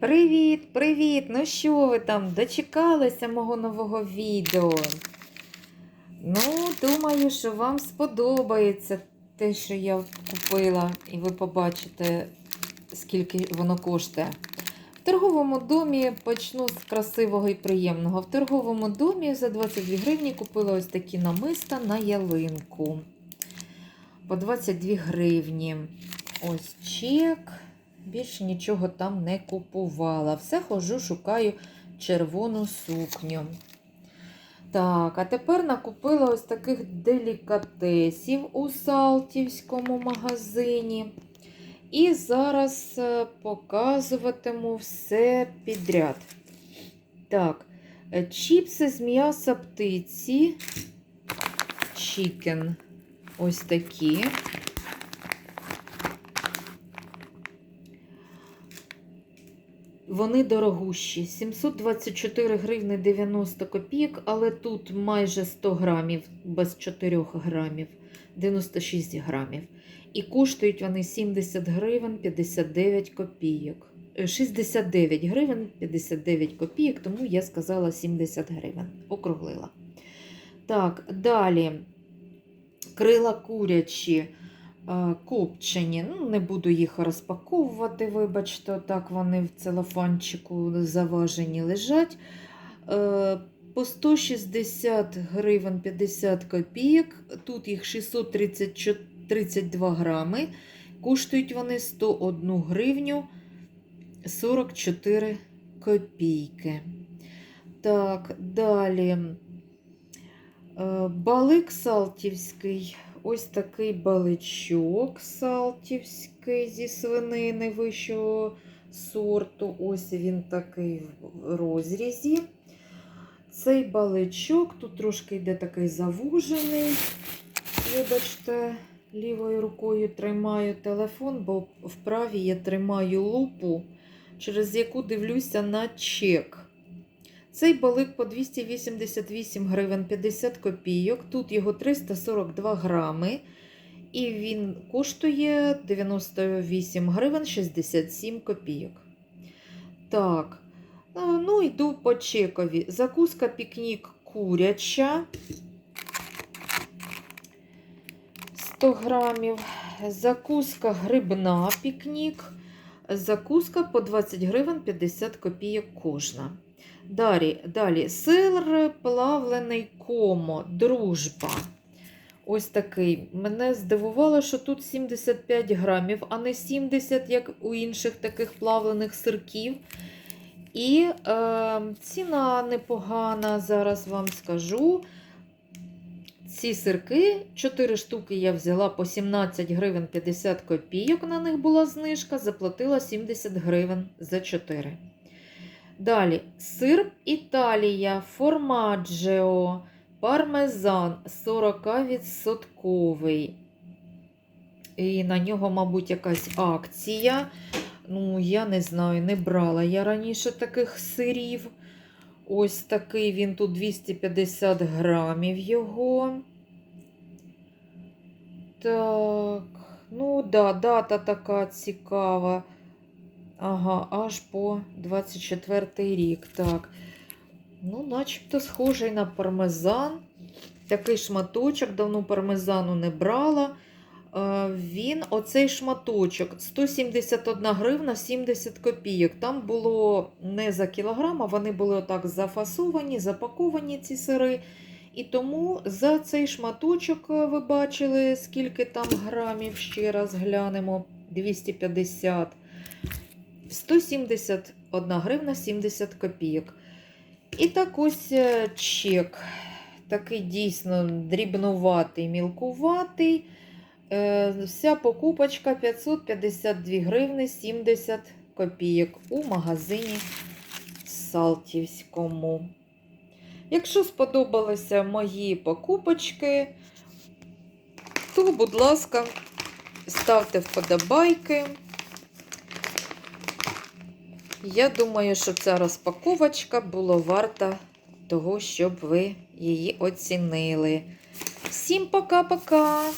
Привіт, привіт! Ну що ви там? Дочекалися мого нового відео? Ну, думаю, що вам сподобається те, що я купила, і ви побачите, скільки воно коштує. В торговому домі почну з красивого і приємного. В торговому домі за 22 гривні купила ось такі намиста на ялинку. По 22 гривні. Ось чек. Більше нічого там не купувала. Все хожу, шукаю червону сукню. Так, а тепер накупила ось таких делікатесів у Салтівському магазині. І зараз е, показуватиму все підряд. Так, е, чіпси з м'яса птиці. Чікен. Ось такі. Вони дорогущі. 724 гривни 90 копійок, але тут майже 100 грамів, без 4 грамів, 96 грамів. І коштують вони 70 гривень 59 копійок. Е, 69 гривень 59 копійок, тому я сказала 70 гривень. Округлила. Так, далі крила курячі. Е, Копчені, ну, не буду їх розпаковувати, вибачте, так вони в целофанчику заважені лежать. Е, По 160 гривень 50 копійок, тут їх 632 грами, коштують вони 101 гривню 44 копійки. Так, далі. Е, Балик салтівський. Ось такий баличок салтівський зі свинини вищого сорту. Ось він такий в розрізі. Цей баличок тут трошки йде такий завужений. Вибачте, лівою рукою тримаю телефон, бо в правій я тримаю лупу, через яку дивлюся на чек. Цей балик по 288 гривень 50 копійок. Тут його 342 грами. І він коштує 98 гривень 67 копійок. Так, ну йду по чекові. Закуска пікнік куряча. 100 грамів. Закуска грибна пікнік. Закуска по 20 гривень 50 копійок кожна. Далі, далі сир плавлений комо, дружба. Ось такий. Мене здивувало, що тут 75 грамів, а не 70, як у інших таких плавлених сирків. І е, ціна непогана, зараз вам скажу. Ці сирки, 4 штуки я взяла по 17 гривень 50 копійок. На них була знижка, заплатила 70 гривень за 4. Далі сир Італія, формаджео, пармезан 40%. І на нього, мабуть, якась акція. Ну, я не знаю, не брала я раніше таких сирів. Ось такий він тут 250 грамів його. Так, ну да, дата така цікава. Ага, аж по 24 рік. Так. Ну, начебто схожий на пармезан. Такий шматочок, давно пармезану не брала. Е, Він, оцей шматочок, 171 гривна 70 копійок. Там було не за кілограм, а вони були отак зафасовані, запаковані ці сири. І тому за цей шматочок е, ви бачили, скільки там грамів, ще раз глянемо, 250 171 гривна 70 копійок. І так ось е, чек. Такий дійсно дрібнуватий, мілкуватий. Е, Вся покупочка 552 гривни 70 копійок у магазині Салтівському. Якщо сподобалися мої покупочки, то, будь ласка, ставте вподобайки. Я думаю, що ця розпаковочка була варта того, щоб ви її оцінили. Всім пока-пока!